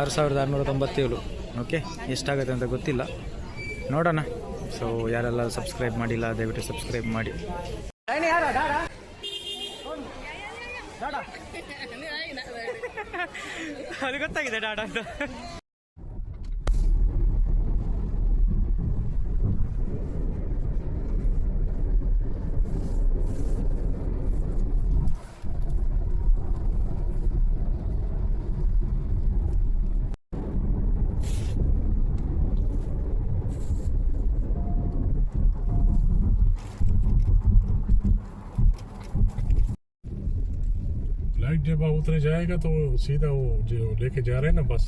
ಆರು ಸಾವಿರದ ಆರುನೂರ ತೊಂಬತ್ತೇಳು. ಓಕೆ ಎಷ್ಟಾಗುತ್ತೆ ಅಂತ ಗೊತ್ತಿಲ್ಲ. ನೋಡೋಣ. ಸೊ ಯಾರೆಲ್ಲ ಸಬ್ಸ್ಕ್ರೈಬ್ ಮಾಡಿಲ್ಲ, ದಯವಿಟ್ಟು ಸಬ್ಸ್ಕ್ರೈಬ್ ಮಾಡಿ. ಅದು ಗೊತ್ತಾಗಿದೆ ಡಾಡಾ ಅಂತ. फ्लाइट जब उतरे जाएगा तो सीधा वो जो लेके जा रहे हैं ना बस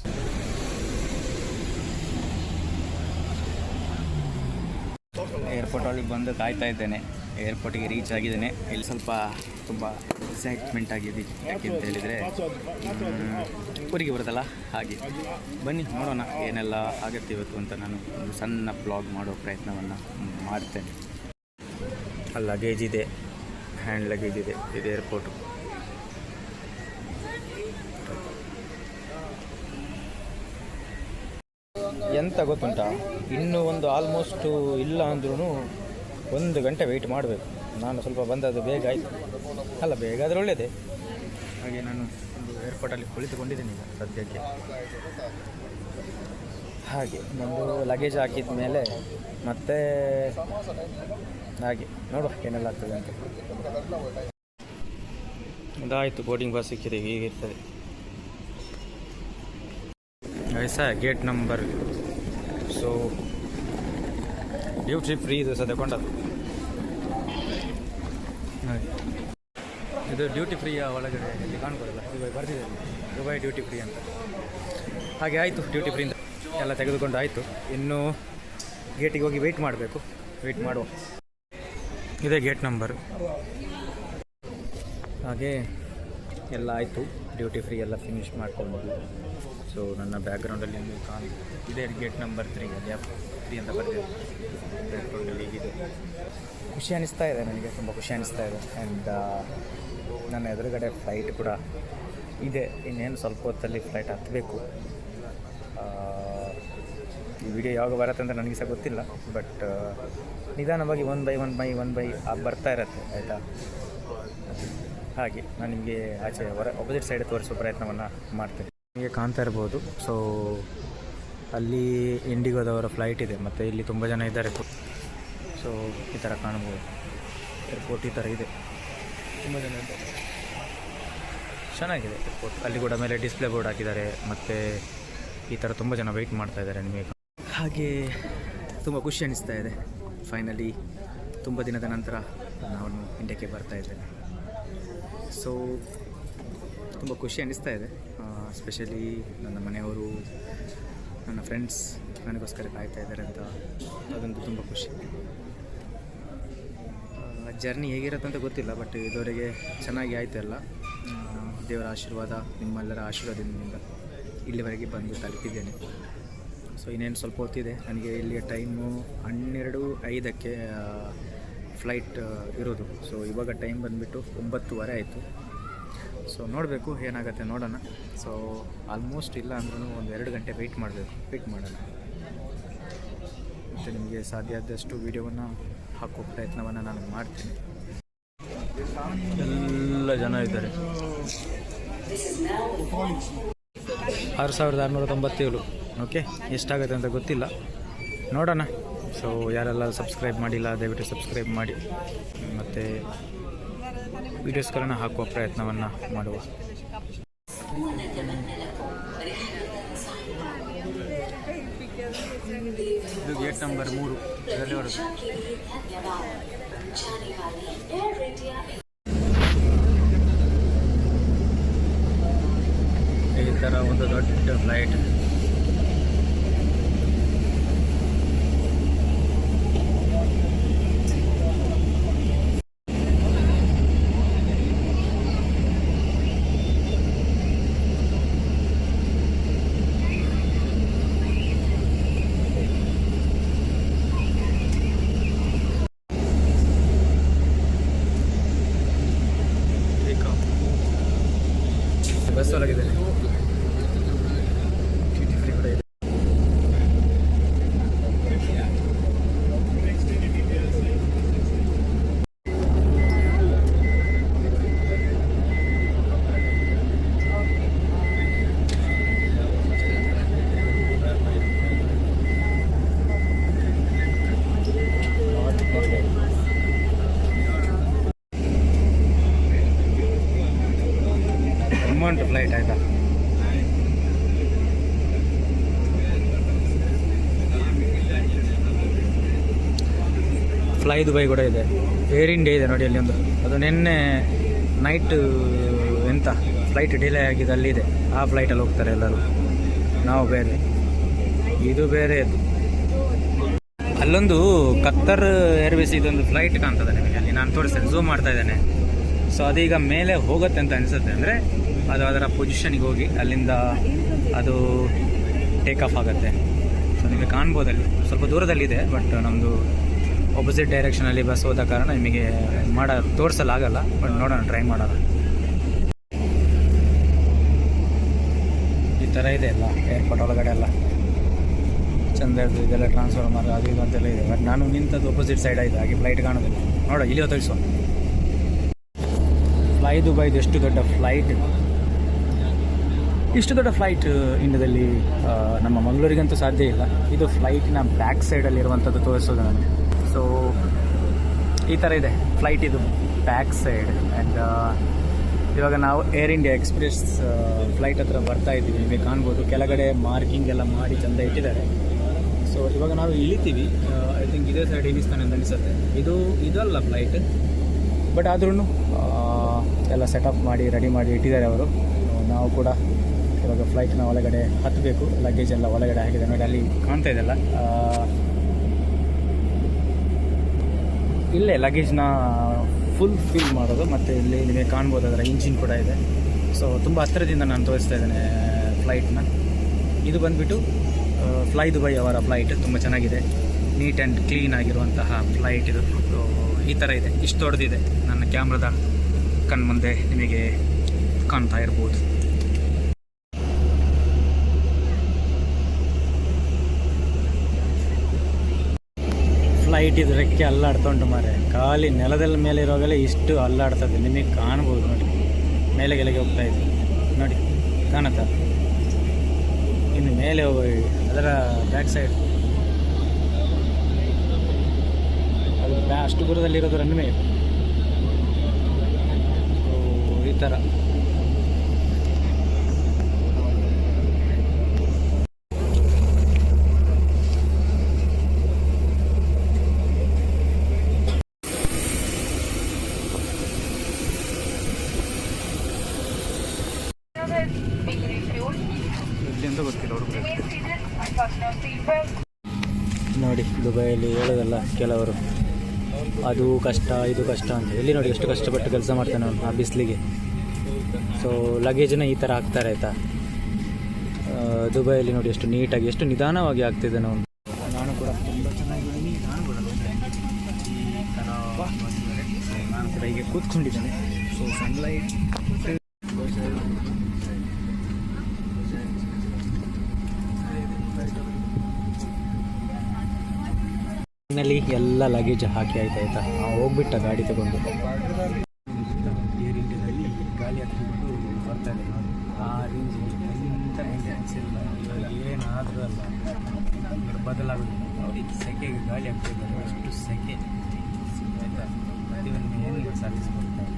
ಏರ್ಪೋರ್ಟ್ ಒಳಗೆ ಬಂದು ಕಾಯ್ತಾ ಇದ್ದೇನೆ ಏರ್ಪೋರ್ಟಿಗೆ ರೀಚ್ ಆಗಿದ್ದೇನೆ ಇಲ್ಲಿ ಸ್ವಲ್ಪ ತುಂಬ ಎಕ್ಸೈಟ್ಮೆಂಟ್ ಆಗಿದೆ ಯಾಕೆ ಅಂತ ಹೇಳಿದರೆ ಊರಿಗೆ ಬರುತ್ತಲ್ಲ ಹಾಗೆ ಬನ್ನಿ ನೋಡೋಣ ಏನೆಲ್ಲ ಆಗುತ್ತೆ ಇವತ್ತು ಅಂತ ನಾನು ಒಂದು ಸಣ್ಣ ಬ್ಲಾಗ್ ಮಾಡೋ ಪ್ರಯತ್ನವನ್ನು ಮಾಡ್ತೇನೆ ಅಲ್ಲಿ ಲಗೇಜ್ ಇದೆ ಹ್ಯಾಂಡ್ ಲಗೇಜ್ ಇದೆ ಇದು ಏರ್ಪೋರ್ಟು ಎಂತ ಗೊತ್ತುಂಟಾ? ಇನ್ನೂ ಒಂದು ಆಲ್ಮೋಸ್ಟು ಇಲ್ಲ ಅಂದ್ರೂ ಒಂದು ಗಂಟೆ ವೆಯ್ಟ್ ಮಾಡಬೇಕು. ನಾನು ಸ್ವಲ್ಪ ಬಂದದ್ದು ಬೇಗ ಆಯಿತು. ಅಲ್ಲ, ಬೇಗ ಆದರೆ ಒಳ್ಳೆಯದೇ ಹಾಗೆ ನಾನು ಒಂದು ಏರ್ಪೋರ್ಟಲ್ಲಿ ಕುಳಿತುಕೊಂಡಿದ್ದೀನಿ ಈಗ ಸದ್ಯಕ್ಕೆ. ಹಾಗೆ ನಮ್ಮದು ಲಗೇಜ್ ಹಾಕಿದ ಮೇಲೆ ಮತ್ತೆ ಹಾಗೆ ನೋಡುವ ಏನೆಲ್ಲ ಆಗ್ತದೆ ಅಂತ ಇದಾಯಿತು ಬೋರ್ಡಿಂಗ್ ಬಸ್ ಸಿಕ್ಕಿದೆ, ಹೀಗಿರ್ತದೆ. ವಯಸ್ಸ gate number so duty free ಇದೆ ಸಹ ತಗೊಂಡದ್ದು ಇದು ಡ್ಯೂಟಿ ಫ್ರೀಯ ಒಳಗಡೆ ಇಲ್ಲಿ ಕಾಣ್ಬೋದಲ್ಲ ದುಬೈ ಬರ್ತಿದೆ ದುಬೈ ಡ್ಯೂಟಿ ಫ್ರೀ ಅಂತ. ಹಾಗೆ ಆಯಿತು ಡ್ಯೂಟಿ ಫ್ರೀ ಫ್ರೀಯಿಂದ ಎಲ್ಲ ತೆಗೆದುಕೊಂಡು ಆಯಿತು. ಇನ್ನೂ ಗೇಟಿಗೆ ಹೋಗಿ ವೆಯ್ಟ್ ಮಾಡಬೇಕು. ವೆಯ್ಟ್ ಮಾಡುವ. ಇದೇ ಗೇಟ್ ನಂಬರ್ ಹಾಗೆ ಎಲ್ಲ ಆಯಿತು. ಡ್ಯೂಟಿ ಫ್ರೀ ಎಲ್ಲ ಫಿನಿಶ್ ಮಾಡ್ಕೊಂಡು ಸೊ ನನ್ನ ಬ್ಯಾಕ್ಗ್ರೌಂಡಲ್ಲಿ ನೀವು ಕಾಣಿ ಇದೇ ಗೇಟ್ ನಂಬರ್ ತ್ರೀ ಅಲ್ಲಿ ತ್ರೀ ಅಂತ ಬರ್ತಿದೆ. ಬ್ಯಾಕ್ಗ್ರೌಂಡಲ್ಲಿ ಈಗಿದೆ ಖುಷಿ ಅನಿಸ್ತಾ ಇದೆ ನನಗೆ, ತುಂಬ ಖುಷಿ ಅನಿಸ್ತಾ ಇದೆ. ಆ್ಯಂಡ್ ನನ್ನ ಎದುರುಗಡೆ ಫ್ಲೈಟ್ ಕೂಡ ಇದೆ. ಇನ್ನೇನು ಸ್ವಲ್ಪ ಹೊತ್ತಲ್ಲಿ ಫ್ಲೈಟ್ ಹತ್ತಬೇಕು. ಈ ವಿಡಿಯೋ ಯಾವಾಗ ಬರುತ್ತೆ ಅಂತ ನನಗೆ ಸಹ ಗೊತ್ತಿಲ್ಲ. ಬಟ್ ನಿಧಾನವಾಗಿ one by one by one by ಬರ್ತಾ ಇರತ್ತೆ, ಆಯಿತಾ? ಹಾಗೆ ನಾನು ನಿಮಗೆ ಆಚೆ ಹೊರ ಅಪೋಸಿಟ್ ಸೈಡ್ ತೋರಿಸೋ ಪ್ರಯತ್ನವನ್ನು ಮಾಡ್ತೇನೆ. ನಿಮಗೆ ಕಾಣ್ತಾ ಇರ್ಬೋದು. ಸೊ ಅಲ್ಲಿ ಇಂಡಿಗೋದವರ ಫ್ಲೈಟ್ ಇದೆ. ಮತ್ತು ಇಲ್ಲಿ ತುಂಬ ಜನ ಇದ್ದಾರೆ. ಸೊ ಈ ಥರ ಕಾಣ್ಬೋದು ಏರ್ಪೋರ್ಟ್ ಈ ಥರ ಇದೆ. ತುಂಬ ಜನ ಇದ್ದಾರೆ. ಚೆನ್ನಾಗಿದೆ ಏರ್ಪೋರ್ಟ್ ಅಲ್ಲಿ ಕೂಡ ಮೇಲೆ ಡಿಸ್ಪ್ಲೇ ಬೋರ್ಡ್ ಹಾಕಿದ್ದಾರೆ. ಮತ್ತು ಈ ಥರ ತುಂಬ ಜನ ವೆಯ್ಟ್ ಮಾಡ್ತಾ ಇದ್ದಾರೆ ನಿಮಗೆ. ಹಾಗೆ ತುಂಬ ಖುಷಿ ಅನಿಸ್ತಾ ಇದೆ. ಫೈನಲಿ ತುಂಬ ದಿನದ ನಂತರ ನಾನು ಇಂಡಿಯಾಕ್ಕೆ ಬರ್ತಾ ಇದ್ದೇನೆ. ಸೊ ತುಂಬ ಖುಷಿ ಅನ್ನಿಸ್ತಾ ಇದೆ. ಸ್ಪೆಷಲಿ ನನ್ನ ಮನೆಯವರು, ನನ್ನ ಫ್ರೆಂಡ್ಸ್ ನನಗೋಸ್ಕರ ಕಾಯ್ತಾ ಇದ್ದಾರೆ ಅಂತ ಅದೊಂದು ತುಂಬ ಖುಷಿ. ಜರ್ನಿ ಹೇಗಿರುತ್ತೆ ಅಂತ ಗೊತ್ತಿಲ್ಲ ಬಟ್ ಇದುವರೆಗೆ ಚೆನ್ನಾಗಿ ಆಯಿತು ಎಲ್ಲ. ದೇವರ ಆಶೀರ್ವಾದ ನಿಮ್ಮೆಲ್ಲರ ಆಶೀರ್ವಾದದಿಂದ ಇಲ್ಲಿವರೆಗೆ ಬಂದು ತಲುಪಿದ್ದೇನೆ. ಸೊ ಇನ್ನೇನು ಸ್ವಲ್ಪ ಹೊತ್ತಿದೆ, ನನಗೆ ಇಲ್ಲಿಯ ಟೈಮು ಹನ್ನೆರಡು ಐದಕ್ಕೆ ಫ್ಲೈಟ್ ಇರೋದು. ಸೊ ಇವಾಗ ಟೈಮ್ ಬಂದುಬಿಟ್ಟು ಒಂಬತ್ತುವರೆ ಆಯಿತು. ಸೊ ನೋಡಬೇಕು ಏನಾಗುತ್ತೆ ನೋಡೋಣ. ಸೊ ಆಲ್ಮೋಸ್ಟ್ ಇಲ್ಲ ಅಂದ್ರೂ ಒಂದು ಎರಡು ಗಂಟೆ ವೆಯ್ಟ್ ಮಾಡಬೇಕು ವೆಯ್ಟ್ ಮಾಡೋಣ. ಮತ್ತು ನಿಮಗೆ ಸಾಧ್ಯ ಆದಷ್ಟು ವೀಡಿಯೋವನ್ನು ಹಾಕೋ ಪ್ರಯತ್ನವನ್ನು ನಾನು ಮಾಡ್ತೀನಿ. ಎಲ್ಲ ಜನ ಇದ್ದಾರೆ. ಆರು ಸಾವಿರದ ಆರುನೂರ ತೊಂಬತ್ತೇಳು. ಓಕೆ ಎಷ್ಟಾಗುತ್ತೆ ಅಂತ ಗೊತ್ತಿಲ್ಲ. ನೋಡೋಣ. ಸೊ ಯಾರೆಲ್ಲ ಸಬ್ಸ್ಕ್ರೈಬ್ ಮಾಡಿಲ್ಲ, ದಯವಿಟ್ಟು ಸಬ್ಸ್ಕ್ರೈಬ್ ಮಾಡಿ. ಮತ್ತು ವೀಡಿಯೋಸ್ಗಳನ್ನು ಹಾಕುವ ಪ್ರಯತ್ನವನ್ನು ಮಾಡುವ. ಇದು ಗೇಟ್ ನಂಬರ್ ಮೂರು. ಇದರಲ್ಲಿ ಈ ಥರ ಒಂದು ದೊಡ್ಡ ಫ್ಲೈಟ್ ಬಸ್ ಒಳಗಿದೆ ಉಂಟು ಫ್ಲೈಟ್ ಆಯಿತಾ ಫ್ಲೈ ದುಬೈ ಕೂಡ ಇದೆ. ಏರ್ ಇಂಡಿಯಾ ಇದೆ ನೋಡಿ ಅಲ್ಲಿ ಒಂದು. ಅದು ನಿನ್ನೆ ನೈಟ್ ಎಂತ ಫ್ಲೈಟ್ ಡಿಲೇ ಆಗಿದೆ ಅಲ್ಲಿದೆ. ಆ ಫ್ಲೈಟಲ್ಲಿ ಹೋಗ್ತಾರೆ ಎಲ್ಲರೂ. ನಾವು ಬೇರೆ. ಇದು ಬೇರೆ ಅಲ್ಲೊಂದು ಕತ್ತರ್ ಏರ್ವೇಸ್ ಇದೊಂದು ಫ್ಲೈಟ್ ಕಾಣ್ತದೆ ನಿಮಗೆ ಅಲ್ಲಿ. ನಾನು ತೋರಿಸ್ತೇನೆ ಝೂಮ್ ಮಾಡ್ತಾ ಇದ್ದೇನೆ. ಸೊ ಅದೀಗ ಮೇಲೆ ಹೋಗುತ್ತೆ ಅಂತ ಅನಿಸುತ್ತೆ ಅಂದರೆ ಅದು ಅದರ ಪೊಸಿಷನಿಗೆ ಹೋಗಿ ಅಲ್ಲಿಂದ ಅದು ಟೇಕ್ ಆಫ್ ಆಗುತ್ತೆ. ಸೊ ನಿಮಗೆ ಕಾಣ್ಬೋದು ಅಲ್ಲಿ. ಸ್ವಲ್ಪ ದೂರದಲ್ಲಿದೆ ಬಟ್ ನಮ್ಮದು ಆಪೋಸಿಟ್ ಡೈರೆಕ್ಷನಲ್ಲಿ ಬಸ್ ಹೋದ ಕಾರಣ ನಿಮಗೆ ಮಾಡ, ತೋರಿಸಲಾಗಲ್ಲ ಬಟ್ ನೋಡೋಣ ಟ್ರೈ ಮಾಡೋಣ. ಈ ಥರ ಇದೆ ಎಲ್ಲ ಏರ್ಪೋರ್ಟ್ ಒಳಗಡೆ ಎಲ್ಲ. ಚಂದ ಇರ್ತದೆ ಇದೆಲ್ಲ ಟ್ರಾನ್ಸ್ಫಾರ್ಮರ್ ಅದು ಇದು ಅಂತೆಲ್ಲ ಇದೆ. ಬಟ್ ನಾನು ನಿಂತದ್ದು ಆಪೋಸಿಟ್ ಸೈಡ್ ಆಯಿತು, ಹಾಗೆ ಫ್ಲೈಟ್ ಕಾಣೋದಿಲ್ಲ. ನೋಡ ಇಲ್ಲಿ ತೋರಿಸುವ ಫ್ಲೈ ದುಬೈದು ಎಷ್ಟು ದೊಡ್ಡ ಫ್ಲೈಟ್ ಇಷ್ಟು ದೊಡ್ಡ ಫ್ಲೈಟ್ ಇಂಡಿಯಾದಲ್ಲಿ ನಮ್ಮ ಮಂಗಳೂರಿಗಂತೂ ಸಾಧ್ಯ ಇಲ್ಲ. ಇದು ಫ್ಲೈಟಿನ ಬ್ಯಾಕ್ ಸೈಡಲ್ಲಿ ಇರುವಂಥದ್ದು ತೋರಿಸೋದು ನಾನು. ಸೊ ಈ ಥರ ಇದೆ. ಫ್ಲೈಟ್ ಇದು ಬ್ಯಾಕ್ ಸೈಡ್ ಆ್ಯಂಡ್ ಇವಾಗ ನಾವು ಏರ್ ಇಂಡಿಯಾ ಎಕ್ಸ್ಪ್ರೆಸ್ ಫ್ಲೈಟ್ ಹತ್ರ ಬರ್ತಾ ಇದ್ದೀವಿ. ನಿಮಗೆ ಕಾಣ್ಬೋದು. ಕೆಳಗಡೆ ಮಾರ್ಕಿಂಗ್ ಎಲ್ಲ ಮಾಡಿ ಚೆಂದ ಇಟ್ಟಿದ್ದಾರೆ. ಸೊ ಇವಾಗ ನಾವು ಇಳಿತೀವಿ. ಐ ಥಿಂಕ್ ಇದೇ ಸೈಡ್ ಇಳಿಸ್ತಾನೆ ಅಂತ ಅನಿಸುತ್ತೆ. ಇದು, ಇದಲ್ಲ ಫ್ಲೈಟ್ ಬಟ್ ಆದ್ರೂ ಎಲ್ಲ ಸೆಟಪ್ ಮಾಡಿ ರೆಡಿ ಮಾಡಿ ಇಟ್ಟಿದ್ದಾರೆ ಅವರು. ನಾವು ಕೂಡ ಇವಾಗ ಫ್ಲೈಟ್ನ ಒಳಗಡೆ ಹತ್ತಬೇಕು ಲಗೇಜ್ ಎಲ್ಲ ಒಳಗಡೆ ಹಾಕಿದೆ ನೋಡಿ, ಅಲ್ಲಿ ಕಾಣ್ತಾ ಇದೆಲ್ಲ ಆ, ಇಲ್ಲೇ ಲಗೇಜ್ನ ಫುಲ್ ಫಿಲ್ ಮಾಡೋದು, ಮತ್ತು ಇಲ್ಲಿ ನಿಮಗೆ ಕಾಣ್ಬೋದು ಅದರ ಇಂಜಿನ್ ಕೂಡ ಇದೆ. ಸೊ ತುಂಬ ಹತ್ತಿರದಿಂದ ನಾನು ತೋರಿಸ್ತಾ ಇದ್ದೇನೆ ಫ್ಲೈಟ್ನ ಇದು ಬಂದುಬಿಟ್ಟು ಫ್ಲೈ ದುಬೈ ಅವರ ಫ್ಲೈಟ್ ತುಂಬ ಚೆನ್ನಾಗಿದೆ. ನೀಟ್ ಆ್ಯಂಡ್ ಕ್ಲೀನ್ ಆಗಿರುವಂತಹ ಫ್ಲೈಟ್ ಇದು. ಈ ಥರ ಇದೆ. ಇಷ್ಟು ದೊಡ್ಡದಿದೆ. ನನ್ನ ಕ್ಯಾಮ್ರಾದ ಕಣ್ಮುಂದೆ ನಿಮಗೆ ಕಾಣ್ತಾ ಇರ್ಬೋದು. ಫ್ಲೈಟ್ ಇದು ರೆಕ್ಕೆ ಅಲ್ಲಾಡ್ತಾ ಉಂಟು ಮಾರೆ ಖಾಲಿ ನೆಲದ ಮೇಲೆ ಇರುವಾಗಲೇ ಇಷ್ಟು ಅಲ್ಲಾಡ್ತದೆ. ನಿಮಗೆ ಕಾಣ್ಬೋದು ನೋಡಿ. ಮೇಲೆ ಕೆಳಗೆ ಹೋಗ್ತಾ ಇದೆ. ನೋಡಿ, ಕಾಣುತ್ತಾ? ಇನ್ನು ಮೇಲೆ ಹೋಗೋ, ಅದರ ಬ್ಯಾಕ್ ಸೈಡ್ ಅದು ಅಷ್ಟು ದೂರದಲ್ಲಿರೋದು ರನ್ವೇ. ಸೊ ಈ ಥರ ಎಲ್ಲಿ ಅಂತ ಗೊತ್ತಿಲ್ಲ ಹುಡುಗರು ನೋಡಿ ಹೇಳೋದಲ್ಲ ಕೆಲವರು. ಅದು ಕಷ್ಟ, ಇದು ಕಷ್ಟ ಅಂತ. ಎಲ್ಲಿ ನೋಡಿ ಎಷ್ಟು ಕಷ್ಟಪಟ್ಟು ಕೆಲಸ ಮಾಡ್ತಾನೆ ಅವನು ಆ ಬಿಸಿಲಿಗೆ. ಸೊ ಲಗೇಜನ್ನು ಈ ಥರ ಹಾಕ್ತಾರೆ ಆಯಿತಾ? ದುಬೈಯಲ್ಲಿ ನೋಡಿ ಎಷ್ಟು ನೀಟಾಗಿ, ಎಷ್ಟು ನಿಧಾನವಾಗಿ ಆಗ್ತಿದ್ದಾನೆ ಅವನು. ನಾನು ಕೂಡ ತುಂಬ ಚೆನ್ನಾಗಿದ್ದೀನಿ ನಾನು ಕೂಡ ನಾನು ಕೂಡ ಹೀಗೆ ಕೂತ್ಕೊಂಡಿದ್ದೇನೆ. ಸೊ ಸನ್ಲೈಟ್ ನಲ್ಲಿ ಎಲ್ಲ ಲಗೇಜ್ ಹಾಕಿ ಆಯ್ತು ಆಯ್ತಾ ಹೋಗ್ಬಿಟ್ಟ ಗಾಡಿ ತಗೊಂಡು. ಏರ್ ಇಂಡಿಯಾದಲ್ಲಿ ಗಾಳಿ ಹಾಕಿಬಿಟ್ಟು ಬರ್ತಾ ಇದೆ ಆ ರೇಂಜಿಗೆ ಎಂಥ ಮೇಂಟೆನೆನ್ಸ್ ಇಲ್ಲ ಏನಾದರೂ ಅಲ್ಲ ಬದಲಾಗುತ್ತೆ ಅವ್ರಿಗೆ ಸೆಕೆಗೆ ಗಾಳಿ ಹಾಕ್ತಿದ್ದಾರೆ ಅಷ್ಟು ಸೆಕೆ ಆಯಿತಾ ಪ್ರತಿಯೊಂದು ಏನು ಸರ್ವಿಸ್ ಕೊಡ್ತಾರೆ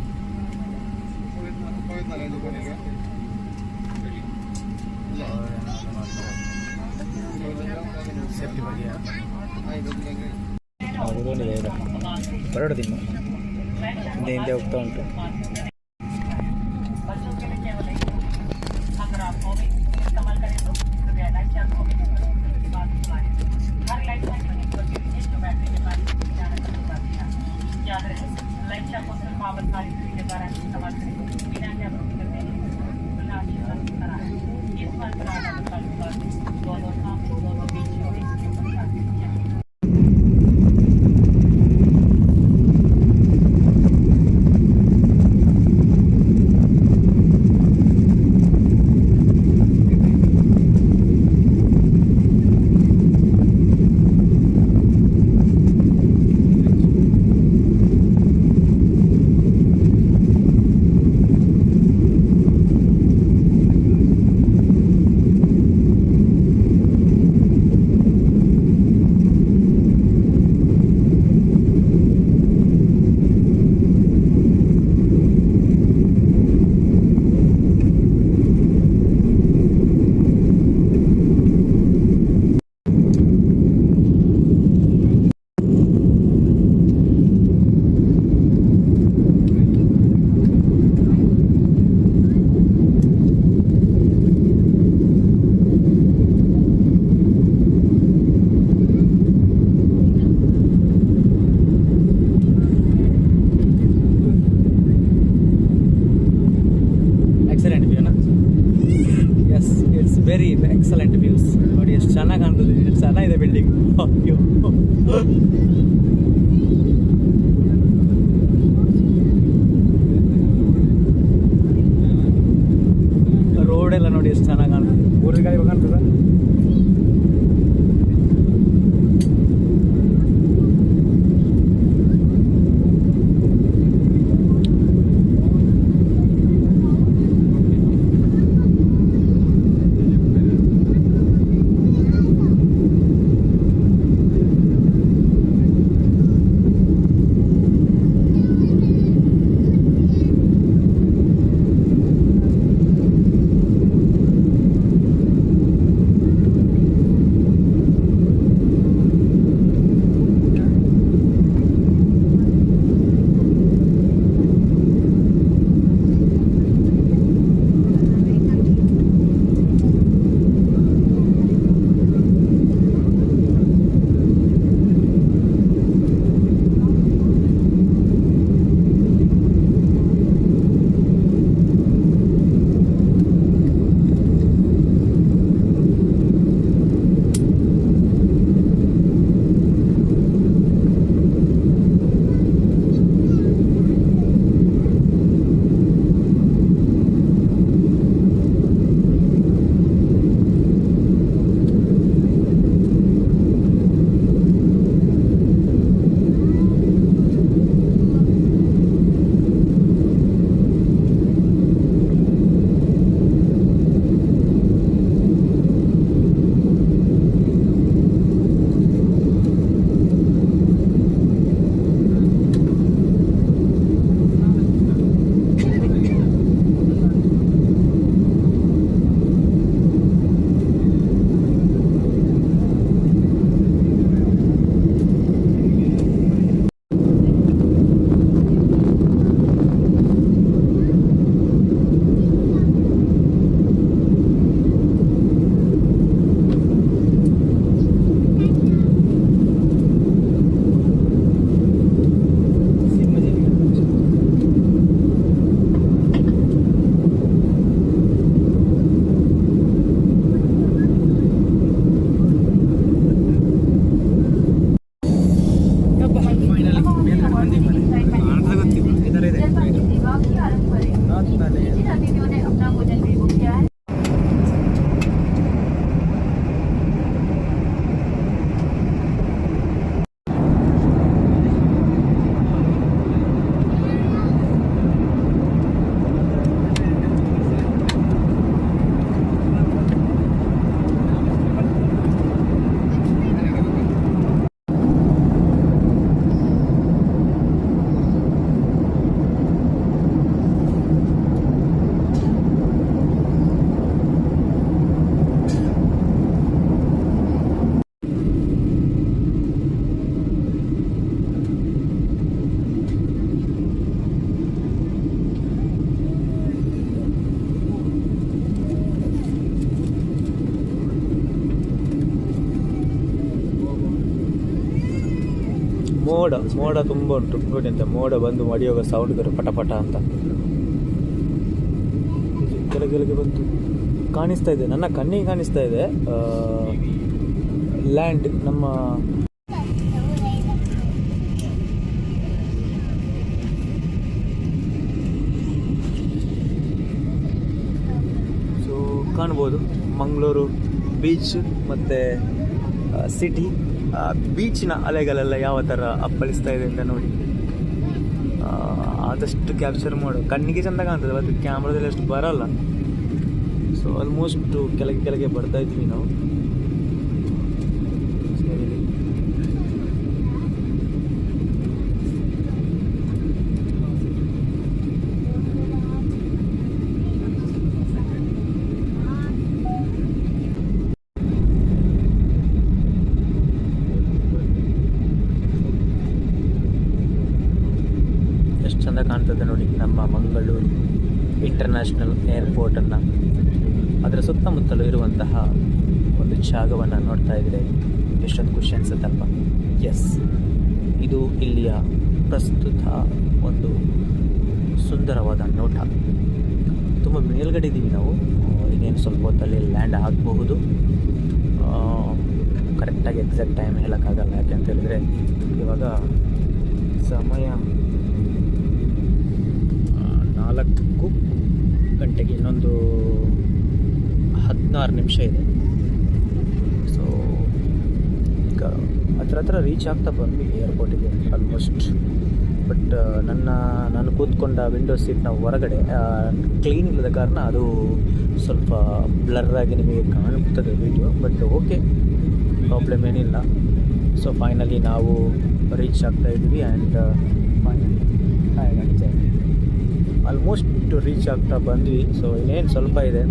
ಸೇಫ್ಟಿ ಬಗ್ಗೆ ಆಗೋದೊಂದು ಇದೆ ಹೊರಡು ದಿನ ಹಿಂದೆ ಹಿಂದೆ ಹೋಗ್ತಾ ಉಂಟು दोनों काम दोनों ವೆರಿ ಎಕ್ಸಲೆಂಟ್ ವ್ಯೂಸ್ ನೋಡಿ ಎಷ್ಟು ಚೆನ್ನಾಗಿ ಕಾಣ್ತದೆ. ಎಷ್ಟು ಚೆನ್ನಾಗಿದೆ ಬಿಲ್ಡಿಂಗ್ ರೋಡೆಲ್ಲ ನೋಡಿ ಎಷ್ಟು ಚೆನ್ನಾಗಿ ಕಾಣ್ತದೆ. ಊರಿಗಾಗಿ ಕಾಣ್ತದೆ? ಮೋಡ ತುಂಬ ಉಂಟು. ನೋಡಿ ಅಂತ ಮೋಡ ಬಂದು ಮಡಿಯುವಾಗ ಸೌಂಡ್ ಬರೋ ಪಟ ಪಟ ಅಂತ. ಕೆಳಗೆ ಬಂತು ಕಾಣಿಸ್ತಾ ಇದೆ. ನನ್ನ ಕಣ್ಣಿಗೆ ಕಾಣಿಸ್ತಾ ಇದೆ. ಲ್ಯಾಂಡ್ ನಮ್ಮ ಸೊ ಕಾಣ್ಬೋದು. ಮಂಗಳೂರು ಬೀಚ್ ಮತ್ತು ಸಿಟಿ ಬೀಚಿನ ಅಲೆಗಳೆಲ್ಲ ಯಾವ ಥರ ಅಪ್ಪಳಿಸ್ತಾ ಇದೆ ಅಂತ ನೋಡಿ. ಆದಷ್ಟು ಕ್ಯಾಪ್ಚರ್ ಮಾಡು. ಕಣ್ಣಿಗೆ ಚೆಂದ ಕಾಣ್ತದೆ ಅದು ಕ್ಯಾಮ್ರಾದಲ್ಲಿ ಅಷ್ಟು ಬರಲ್ಲ. ಸೊ ಆಲ್ಮೋಸ್ಟ್ ಕೆಳಗೆ ಕೆಳಗೆ ಬರ್ತಾ ಇದ್ವಿ ನಾವು ಸರಿ ಎಷ್ಟು ಚಂದ ಕಾಣ್ತದೆ ನೋಡಿ, ನಮ್ಮ ಮಂಗಳೂರು ಇಂಟರ್ನ್ಯಾಷನಲ್ ಏರ್ಪೋರ್ಟನ್ನು ಅದರ ಸುತ್ತಮುತ್ತಲೂ ಇರುವಂತಹ ಒಂದು ಜಾಗವನ್ನು ನೋಡ್ತಾ ಇದ್ದರೆ ಎಷ್ಟೊಂದು ಖುಷಿ ಅನಿಸುತ್ತಲ್ವ ಎಸ್ ಇದು ಇಲ್ಲಿಯ ಪ್ರಸ್ತುತ ಒಂದು ಸುಂದರವಾದ ನೋಟ. ತುಂಬ ಮೇಲ್ಗಡೆ ಇದ್ದೀವಿ ನಾವು. ಇನ್ನೇನು ಸ್ವಲ್ಪ ಹೊತ್ತಲ್ಲಿ ಲ್ಯಾಂಡ್ ಆಗಬಹುದು. ಕರೆಕ್ಟಾಗಿ ಎಕ್ಸಾಕ್ಟ್ ಟೈಮ್ ಹೇಳೋಕ್ಕಾಗಲ್ಲ. ಯಾಕೆಂತ ಹೇಳಿದರೆ ಇವಾಗ ಸಮಯ ನಾಲ್ಕು ಗಂಟೆಗೆ ಇನ್ನೊಂದು ಹದಿನಾರು ನಿಮಿಷ ಇದೆ. ಸೊ ಈಗ ಹತ್ರ ಹತ್ರ ರೀಚ್ ಆಗ್ತಾ ಬಂದ್ವಿ ಏರ್ಪೋರ್ಟಿಗೆ ಆಲ್ಮೋಸ್ಟ್ ಬಟ್ ನನ್ನ, ನಾನು ಕೂತ್ಕೊಂಡ ವಿಂಡೋ ಸೀಟ್ನ ಹೊರಗಡೆ ಕ್ಲೀನ್ ಇಲ್ಲದ ಕಾರಣ ಅದು ಸ್ವಲ್ಪ ಬ್ಲರ್ ಆಗಿ ನಿಮಗೆ ಕಾಣುತ್ತದೆ ವಿಡಿಯೋ ಬಟ್ ಓಕೆ ಪ್ರಾಬ್ಲಮ್ ಏನಿಲ್ಲ. ಸೊ ಫೈನಲಿ ನಾವು ರೀಚ್ ಆಗ್ತಾ ಇದ್ವಿ ಆ್ಯಂಡ್ ಫೈನಲಿ ಆಲ್ಮೋಸ್ಟ್ ರೀಚ್ ಆಗ್ತಾ ಬಂದ್ವಿ. ಸೊ ಇನ್ನೇನು ಸ್ವಲ್ಪ ಇದೆ.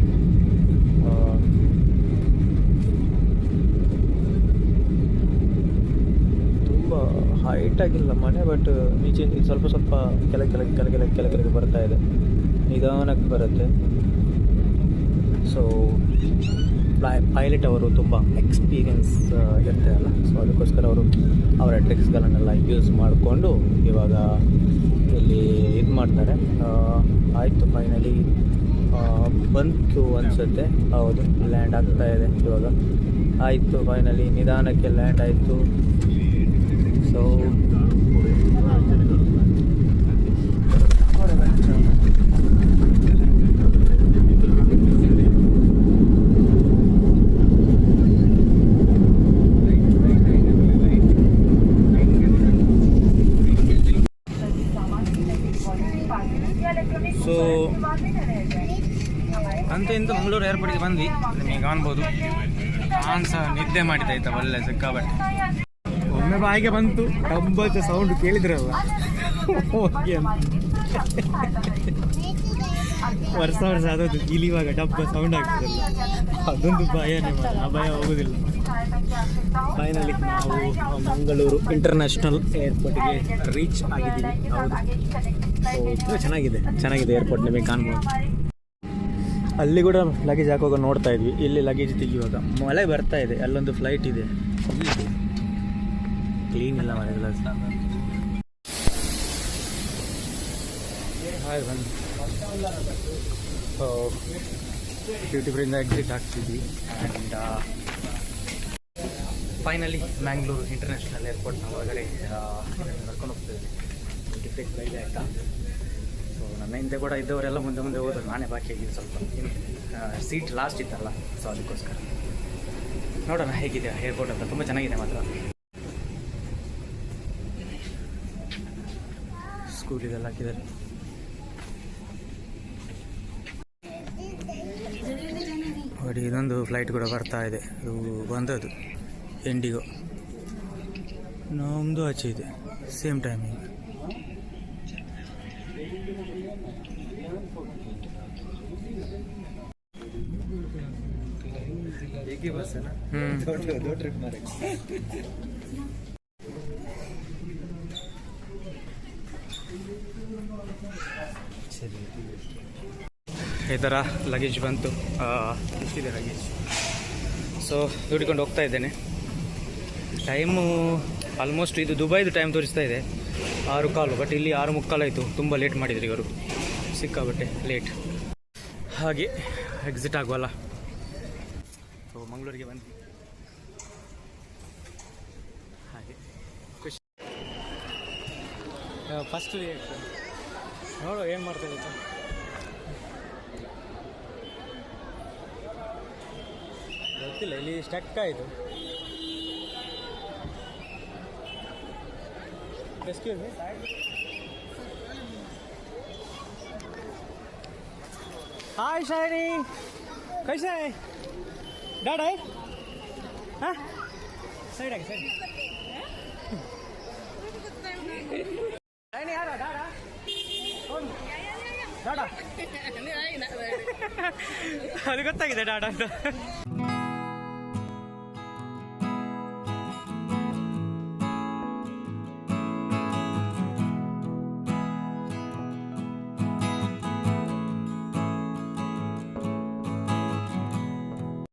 ತುಂಬ ಹೈಟ್ ಆಗಿಲ್ಲ ಮನೆ ಬಟ್ ನೀಚೆ ಸ್ವಲ್ಪ ಸ್ವಲ್ಪ ಕೆಲ ಕೆಲ ಕೆಲ ಕೆಲ ಕೆಲ ಕೆಳಗೆ ಬರ್ತಾ ಇದೆ. ನಿಧಾನಕ್ಕೆ ಬರುತ್ತೆ. ಸೊ ಪೈಲಟ್ ಅವರು ತುಂಬ ಎಕ್ಸ್ಪೀರಿಯನ್ಸ್ ಇರ್ತಾರಲ್ಲ ಸೊ ಅದಕ್ಕೋಸ್ಕರ ಅವರು ಅವರ ಟ್ರಿಕ್ಸ್ಗಳನ್ನೆಲ್ಲ ಯೂಸ್ ಮಾಡಿಕೊಂಡು ಇವಾಗ ಇಲ್ಲಿ ಇದು ಮಾಡ್ತಾರೆ. ಆಯಿತು ಫೈನಲಿ ಬಂತು ಅನಿಸುತ್ತೆ. ಹೌದು ಲ್ಯಾಂಡ್ ಆಗ್ತಾ ಇದೆ ಇವಾಗ. ಆಯಿತು ಫೈನಲಿ ನಿಧಾನಕ್ಕೆ ಲ್ಯಾಂಡ್ ಆಯಿತು. ಸೊ ಇಂತೂ ಏರ್ಪೋರ್ಟ್ಗೆ ಬಂದ್ವಿ. ನಿಮಗೆ ಕಾಣ್ಬೋದು. ನಾನು ಸಹ ನಿದ್ದೆ ಮಾಡಿದ್ದೆ ಆಯ್ತಾ, ಒಳ್ಳೆ ಸಿಕ್ಕಾಬಟ್ಟೆ ಒಮ್ಮೆ ಬಾಯಿಗೆ ಬಂತು ಡಬ್ಬದ ಸೌಂಡ್ ಕೇಳಿದ್ರಲ್ಲ. ಓಕೆ ವರ್ಷ ವರ್ಷ ಅದೊಂದು ಇಲಿವಾಗ ಡಬ್ಬ ಸೌಂಡ್ ಆಗ್ತದಲ್ಲ. ಅದೊಂದು ಭಯನೇ ಆ ಭಯ ಹೋಗುದಿಲ್ಲ. ಫೈನಲಿ ನಾವು ಮಂಗಳೂರು ಇಂಟರ್ನ್ಯಾಷನಲ್ ಏರ್ಪೋರ್ಟ್ಗೆ ರೀಚ್ ಆಗಿದ್ದೀವಿ. ಹೌದು. ಚೆನ್ನಾಗಿದೆ. ಚೆನ್ನಾಗಿದೆ ಏರ್ಪೋರ್ಟ್ ನಿಮಗೆ ಕಾಣ್ಬೋದು. ಅಲ್ಲಿ ಕೂಡ ಲಗೇಜ್ ಹಾಕುವಾಗ ನೋಡ್ತಾ ಇದ್ವಿ. ಇಲ್ಲಿ ಲಗೇಜ್ ತೆಗಿಯುವಾಗ. ಮಳೆ ಬರ್ತಾ ಇದೆ. ಅಲ್ಲೊಂದು ಫ್ಲೈಟ್ ಇದೆ. ಕ್ಲೀನ್ ಇಲ್ಲ ಮಳೆಗಳ ಹಾಯ್ ಬಂದು ಎಕ್ಸಿಟ್ ಆಗ್ತಿದ್ವಿ ಆ್ಯಂಡ್ ಫೈನಲಿ ಮ್ಯಾಂಗ್ಳೂರು ಇಂಟರ್ನ್ಯಾಷನಲ್ ಏರ್ಪೋರ್ಟ್ನ ಒಳಗಡೆ ನಡ್ಕೊಂಡು ಹೋಗ್ತಿದ್ವಿ ಡ್ಯೂಟಿ ಫ್ರೀ ಫ್ಲೈಟ್ ಆಯಿತಾ? ನನ್ನ ಹಿಂದೆ ಕೂಡ ಇದ್ದವರೆಲ್ಲ ಮುಂದೆ ಮುಂದೆ ಹೋದ್ರು. ನಾನೇ ಬಾಕಿ ಆಗಿದ್ದು ಸ್ವಲ್ಪ. ಸೀಟ್ ಲಾಸ್ಟ್ ಇತ್ತಲ್ಲ ಸೊ ಅದಕ್ಕೋಸ್ಕರ. ನೋಡೋಣ ಹೇಗಿದೆ ಏರ್ಪೋರ್ಟ್ ಅಂತ ತುಂಬ ಚೆನ್ನಾಗಿದೆ ಮಾತ್ರ. ಸ್ಕೂಲಿಗೆಲ್ಲ ಹಾಕಿದ್ದಾರೆ. ನೋಡಿ ಇದೊಂದು ಫ್ಲೈಟ್ ಕೂಡ ಬರ್ತಾ ಇದೆ. ಅದು ಬಂದದ್ದು ಎಂಡಿಗೋ ನಮ್ಮದು ಆಚೆ ಇದೆ ಸೇಮ್ ಟೈಮಿಂಗ್ ಈ ಥರ ಲಗೇಜ್ ಬಂತು. ಇಷ್ಟಿದೆ ಲಗೇಜ್ ಸೊ ದುಡಿಕೊಂಡು ಹೋಗ್ತಾ ಇದ್ದೇನೆ. ಟೈಮು ಆಲ್ಮೋಸ್ಟ್ ಇದು ದುಬೈದು ಟೈಮ್ ತೋರಿಸ್ತಾ ಇದೆ. ಆರು ಕಾಲು ಬಟ್ ಇಲ್ಲಿ ಆರು ಮುಕ್ಕಾಲಾಯಿತು ತುಂಬ ಲೇಟ್ ಮಾಡಿದ್ರು ಇವರು. ಸಿಕ್ಕಾಬಟ್ಟೆ ಲೇಟ್ ಹಾಗೆ ಎಕ್ಸಿಟ್ ಆಗುವಲ್ಲ. ಸೊ ಮಂಗಳೂರಿಗೆ ಬಂದ್ವಿ ಹಾಗೆ ಖುಷಿ ಫಸ್ಟ್ ನೋಡು ಏನು ಮಾಡ್ತೇವೆ ಆಯ್ತಾ ಗೊತ್ತಿಲ್ಲ ಇಲ್ಲಿ ಸ್ಟಕ್ ಆಯಿತು ಎಕ್ಸ್ಕ್ಯೂಸ್ ಮೀ हाय शायरी कैसे है ಡಾಡ? ಹಾಂ? ಸರಿ ಸೈಡ್ ಡೈನಿ ಯಾರ ಅದು ಗೊತ್ತಾಗಿದೆ ಡಾಡ ಅಂತ.